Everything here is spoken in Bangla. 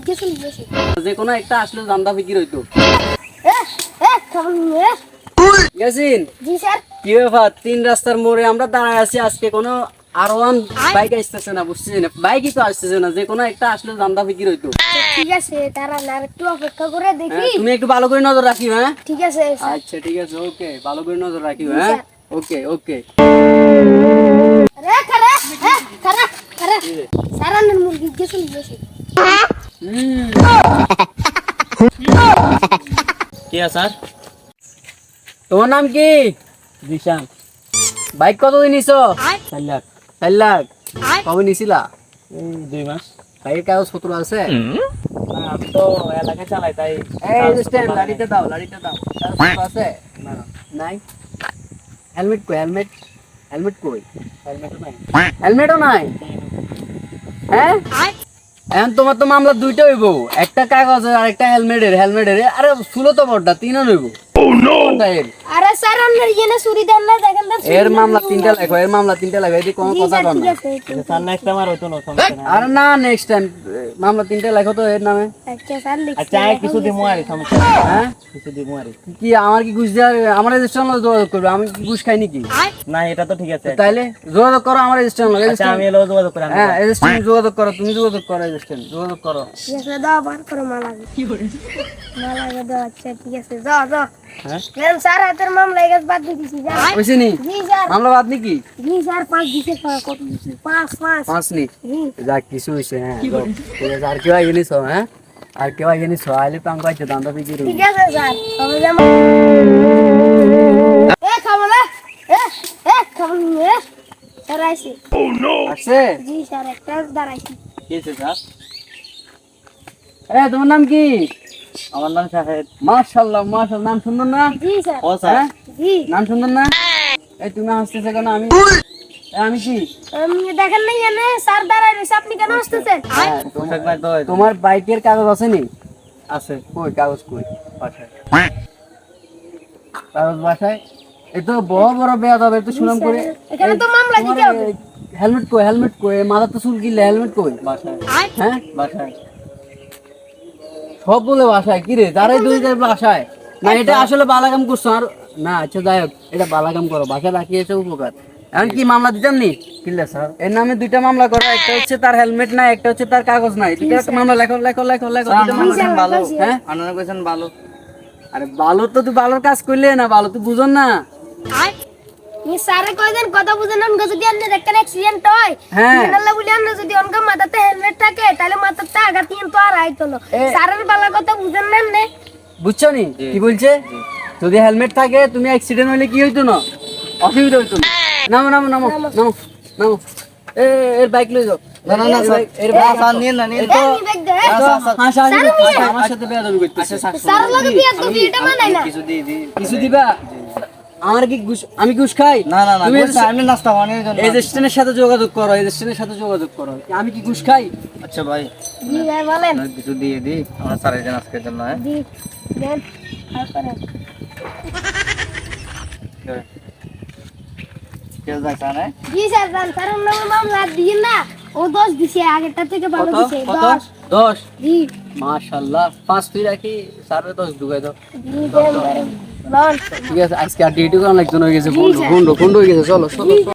গেছিল যে কোনো একটা আসলে জান্দা ফিকির হইতো গেছিন কি ব্যাপার তিন রাস্তার মোড়ে আমরা দাঁড়ায় আছি আজকে কোনো আর ওয়ান বাইক আসতেছে না বুঝতেছি না বাইকই তো আসতেছে না যে কোনো একটা আসলে জান্দা ফিকির হইতো ঠিক আছে তারা না একটু অপেক্ষা করে দেখি হ্যাঁ, তুমি একটু ভালো করে নজর রাখিও হ্যাঁ ঠিক আছে আচ্ছা ঠিক আছে ওকে ভালো করে নজর রাখিও হ্যাঁ ওকে ওকে আরে খারা খারা খারা স্যার আমার মুরগি গেছিল বেশি কে স্যার? তোমার নাম কি? দিশান। বাইক কত দিন নিছো? চার লাখ। চার লাখ। কবে নিছিলা? দুই মাস। বাইকের কাগজ পত্র আছে? আমি তো এলাকায় চালাই তাই এই যে স্ট্যান্ড লাড়িটা দাও লাড়িটা দাও। আছে? না নাই। হেলমেট কই? হেলমেট হেলমেট কই? হেলমেট নাই। হেলমেটও নাই? হ্যাঁ? এখন তোমার তো মামলা দুইটা হইব। একটা কাগজ আর একটা হেলমেটের। হেলমেটের আরে ফুলো তো বড়টা তিনও হইব এর? আরে স্যার আমার এখানে চুরি দেন না দেখেন তো এর মামলা তিনটা লেখো এর মামলা তিনটা লেখো এদিকে কোনো কথা কর না। স্যার নেক্সট আমার হইতো না সমস্যা না নেক্সট টাইম মামলা তিনটা লেখো তো এর নামে। আচ্ছা স্যার আচ্ছা কিছু দিমু আর সমস্যা হ্যাঁ? কিছু দিমু আর কি আমার কি ঘুষ দেওয়ার আমার রেজিস্ট্রেশন যোগাযোগ করবে আমি কি ঘুষ খাই নাকি? না এটা তো ঠিক আছে। তাইলে যোগাযোগ করো আমার রেজিস্ট্রেশন আচ্ছা আমি এলো যোগাযোগ করে। হ্যাঁ রেজিস্ট্রেশন যোগাযোগ করো তুমি যোগাযোগ করো রেজিস্ট্রেশন যোগাযোগ করো। ঠিক আছে দাও বার করো মালা মালা দাও আচ্ছা ঠিক আছে যাও যাও। হ্যাঁ? স্যার হাতের মামলা এগাছ বাদ দিছি যা। বুঝছি নি মামলা বাদ নাকি? জি স্যার পাঁচ দিছে কত দিছে? পাঁচ পাঁচ। পাঁচ নি? জি। কিছু হয়েছে হ্যাঁ আর কেউ আগে নিছো হ্যাঁ? আর কেউ আগে নিছো আইলে তো আমাকে আছে দান্দা বিক্রি ঠিক আছে স্যার তবে যেমন এ খাব এ এ না জি স্যার একটা দাঁড়াইছি। কি স্যার এ তোমার নাম কি? আমার নাম শাহেদ মাশাআল্লাহ মাশাআল্লাহ। নাম সুন্দর না? জি স্যার। ও স্যার। হ্যাঁ? জি। নাম সুন্দর না? এই তুমি হাসতেছো কেন? আমি আমি কি? আমি দেখেন না স্যার দাঁড়াই রয়েছে। আপনি কেন আসতেছেন হ্যাঁ, তোমার বাইকের কাগজ আছে নি? আছে। কই কাগজ কই? কাগজ বাসায়? এই তো বড় বড় বেয়াদ হবে তো সুনাম করে। এখানে তো মামলা দিতে হবে। হেলমেট কই হেলমেট কই? মাথা তো চুল কিনলে হেলমেট কই? বাসায়। হ্যাঁ? বাসায়। সব বলে বাসায় কি রে? যারাই দুই যায় বাসায়। না এটা আসলে বালাগাম করছ আর না আচ্ছা যাই হোক এটা বালাগাম করো বাসায় রাখিয়েছে উপকার। এখন কি মামলা দিতাম নি? কিল্লা স্যার? এর নামে দুইটা মামলা করো একটা হচ্ছে তার হেলমেট নাই একটা হচ্ছে তার কাগজ নাই দুইটা একটা মামলা লেখো লেখো লেখো লেখো লেখো। ভালো। হ্যাঁ? আনন্দ করেছেন ভালো। আরে ভালো তো তুই ভালোর কাজ করলে না ভালো তুই বুঝন না। নি স্যারে কয়দিন কথা বুঝেন অনকা যদি আপনার একটা অ্যাক্সিডেন্ট হয়। হ্যাঁ। জানালা বলি আমরা যদি অনকা মাথাতে হেলমেট থাকে তাহলে মাথাতে আঘাত নিয়ে তো আর আইতো না। স্যারের বালা কথা বুঝেন না নে। বুঝছ নি? কি বলছে? যদি হেলমেট থাকে তুমি অ্যাক্সিডেন্ট হলে কি হইতো না? অসুবিধা হইতো না। নামো নামো নামো নামো। নামো এ এর বাইক লই যাও। না না না এর বাইক স্যার নিন না নিন এ, নি ব্যাগ দে এ। হাসা হাসি করতেছে, আমার সাথে বেয়াদবি করতেছে স্যার লগে বিয়ে এটা মানাই না কিছু দিই কিছু দিবা? আমার কি ঘুষ আমি ঘুষ খাই? না না না তুমি আমি নাস্তা বানিয়ে জন্য এজেস্টেন্টের সাথে যোগাযোগ করো এজেস্টেন্টের সাথে যোগাযোগ করো। আমি কি ঘুষ খাই? আচ্ছা ভাই। জি ভাই বলেন। কিছু দিয়ে দিই আমার স্যারের জন্য আজকের জন্য হ্যাঁ? জি দেন আর করেন। কেউ যাচ্ছে না? জি স্যার জান স্যার অন্য মামলা দিন না। ও দশ দিছে আগেরটা থেকে ভালো দিছে। দশ। দশ? জি। মাশাল্লাহ পাঁচ তুই রাখি সাড়ে দশ ঢুকাই দাও। জি দেন। ঠিক আছে আজকে আর ডিউটি করার একজন হয়ে গেছে জি, স্যার। ফোন ফোন হয়ে গেছে চলো চলো